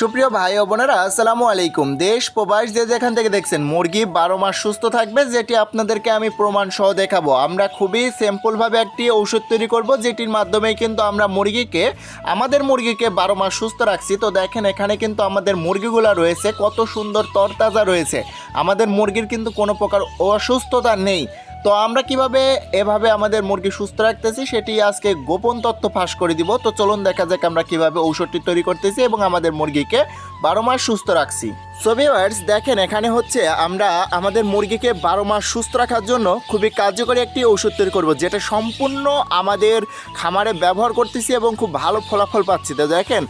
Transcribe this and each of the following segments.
সুপ্রিয় ভাই ও বোনেরা, আসসালামু আলাইকুম। দেশ, প্রবাস যে যেখান থেকে দেখছেন, মুরগি বারো মাস সুস্থ থাকবে, যেটি আপনাদেরকে আমি প্রমাণ সহ দেখাবো। আমরা খুবই সিম্পলভাবে একটি ঔষধ তৈরি করব, যেটির মাধ্যমে কিন্তু আমরা মুরগিকে, আমাদের মুরগিকে বারো মাস সুস্থ রাখছি। তো দেখেন, এখানে কিন্তু আমাদের মুরগিগুলো রয়েছে, কত সুন্দর তরতাজা রয়েছে। আমাদের মুরগির কিন্তু কোনো প্রকার অসুস্থতা নেই। তো আমরা কীভাবে এভাবে আমাদের মুরগি সুস্থ রাখতেছি সেটি আজকে গোপন তথ্য ফাঁস করে দিব। তো চলুন দেখা যাক আমরা কীভাবে ঔষধটি তৈরি করতেছি এবং আমাদের মুরগিকে বারো মাস সুস্থ রাখছি। সো ভিউয়ার্স দেখেন, এখানে হচ্ছে আমরা আমাদের মুরগিকে বারো মাস সুস্থ রাখার জন্য খুবই কার্যকরী একটি ঔষধ তৈরি করব, যেটা সম্পূর্ণ আমাদের খামারে ব্যবহার করতেছি এবং খুব ভালো ফলাফল পাচ্ছি। তো দেখেন,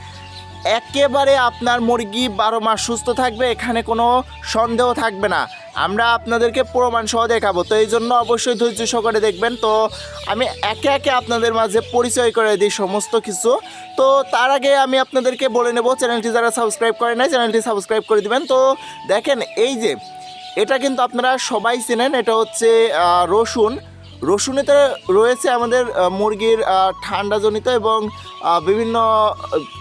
একেবারে আপনার মুরগি বারো মাস সুস্থ থাকবে, এখানে কোনো সন্দেহ থাকবে না। আমরা আপনাদেরকে প্রমাণ সহ দেখাবো। তো এই জন্য অবশ্যই ধৈর্য সহকারে দেখবেন। তো আমি একে একে আপনাদের মাঝে পরিচয় করে দিই সমস্ত কিছু। তো তার আগে আমি আপনাদেরকে বলে নেব চ্যানেলটি যারা সাবস্ক্রাইব করে নাই চ্যানেলটি সাবস্ক্রাইব করে দিবেন। তো দেখেন এই যে এটা কিন্তু আপনারা সবাই চেনেন এটা হচ্ছে আহ, রসুন রসুনেতে রয়েছে আমাদের মুরগির ঠান্ডাজনিত এবং বিভিন্ন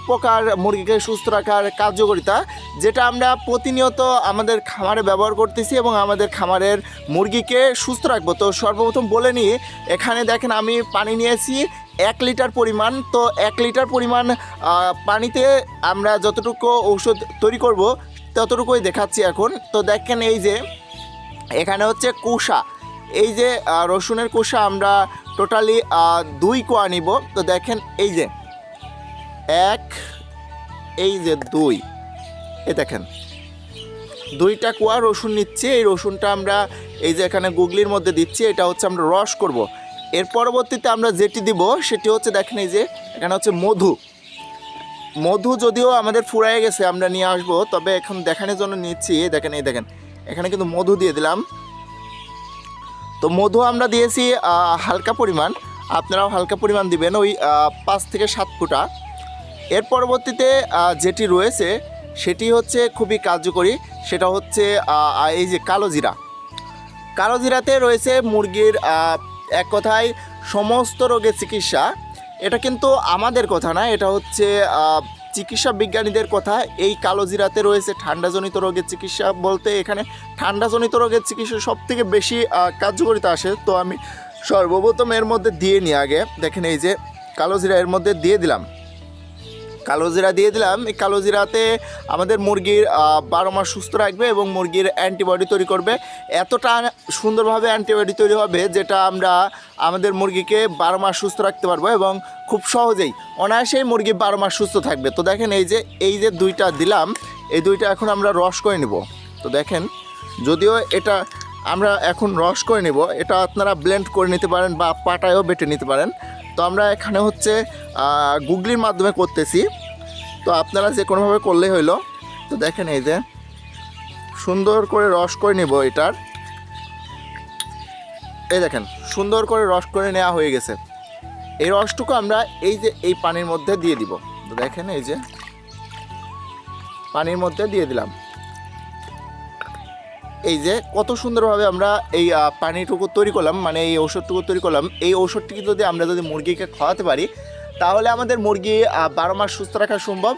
প্রকার মুরগিকে সুস্থ রাখার কার্যকারিতা, যেটা আমরা প্রতিনিয়ত আমাদের খামারে ব্যবহার করতেছি এবং আমাদের খামারের মুরগিকে সুস্থ রাখব। তো সর্বপ্রথম বলে নিই, এখানে দেখেন আমি পানি নিয়েছি, এক লিটার পরিমাণ। তো এক লিটার পরিমাণ পানিতে আমরা যতটুকু ঔষধ তৈরি করব, ততটুকুই দেখাচ্ছি এখন। তো দেখেন এই যে, এখানে হচ্ছে কুষা। এই যে রসুনের কুষা আমরা টোটালি দুই কোয়া নিব। তো দেখেন এই যে, এক, এই যে দুই। এ দেখেন, দুইটা কোয়া রসুন নিচ্ছি। এই রসুনটা আমরা এই যে এখানে গুগলির মধ্যে দিচ্ছি, এটা হচ্ছে আমরা রস করব। এর পরবর্তীতে আমরা যেটি দিব, সেটি হচ্ছে দেখেন এই যে, এখানে হচ্ছে মধু। মধু যদিও আমাদের ফুরায় গেছে, আমরা নিয়ে আসব, তবে এখন দেখানোর জন্য নিচ্ছি। দেখেন, এই দেখেন, এখানে কিন্তু মধু দিয়ে দিলাম। তো মধু আমরা দিয়েছি হালকা পরিমাণ। আপনারাও হালকা পরিমাণ দিবেন, ওই পাঁচ থেকে সাত ফুটা। এর পরবর্তীতে যেটি রয়েছে, সেটি হচ্ছে খুবই কার্যকরী। সেটা হচ্ছে এই যে কালো জিরা। কালো জিরাতে রয়েছে মুরগির এক কথায় সমস্ত রোগের চিকিৎসা। এটা কিন্তু আমাদের কথা না, এটা হচ্ছে চিকিৎসা বিজ্ঞানীদের কথা, এই কালোজিরাতে রয়েছে ঠান্ডাজনিত রোগের চিকিৎসা বলতে এখানে ঠান্ডাজনিত রোগের চিকিৎসা সব থেকে বেশি কার্যকরিতা আসে। তো আমি সর্বপ্রথম এর মধ্যে দিয়ে নিই আগে। দেখেন এই যে কালোজিরা এর মধ্যে দিয়ে দিলাম। কালো জিরা দিয়ে দিলাম। এই কালো জিরাতে আমাদের মুরগির বারো মাস সুস্থ রাখবে এবং মুরগির অ্যান্টিবডি তৈরি করবে। এতটা সুন্দরভাবে অ্যান্টিবডি তৈরি হবে যেটা আমরা আমাদের মুরগিকে বারো মাস সুস্থ রাখতে পারব এবং খুব সহজেই অনায়াসেই মুরগি বারো মাস সুস্থ থাকবে। তো দেখেন এই যে এই যে দুইটা দিলাম, এই দুইটা এখন আমরা রস করে নেব। তো দেখেন, যদিও এটা আমরা এখন রস করে নিব, এটা আপনারা ব্লেন্ড করে নিতে পারেন বা পাটায়ও বেটে নিতে পারেন। তো আমরা এখানে হচ্ছে গুগলির মাধ্যমে করতেছি। তো আপনারা যে কোনোভাবে করলেই হইল। তো দেখেন এই যে, সুন্দর করে রস করে নেব এটার। এই দেখেন, সুন্দর করে রস করে নেওয়া হয়ে গেছে। এই রসটুকু আমরা এই যে, এই পানির মধ্যে দিয়ে দিব। তো দেখেন এই যে, পানির মধ্যে দিয়ে দিলাম। এই যে কত সুন্দরভাবে আমরা এই পানিটুকু তৈরি করলাম মানে এই ঔষধটুকু তৈরি করলাম। এই ঔষধটিকে যদি আমরা যদি মুরগিকে খাওয়াতে পারি, তাহলে আমাদের মুরগি বারো মাস সুস্থ রাখা সম্ভব।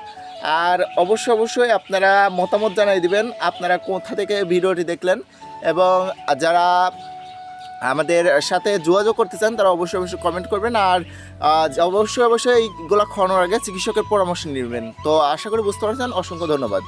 আর অবশ্যই অবশ্যই আপনারা মতামত জানাই দিবেন, আপনারা কোথা থেকে ভিডিওটি দেখলেন এবং যারা আমাদের সাথে যোগাযোগ করতে চান, তারা অবশ্যই অবশ্যই কমেন্ট করবেন। আর অবশ্যই অবশ্যই এইগুলো খাওয়ানোর আগে চিকিৎসকের পরামর্শ নেবেন। তো আশা করি বুঝতে পারছেন, অসংখ্য ধন্যবাদ।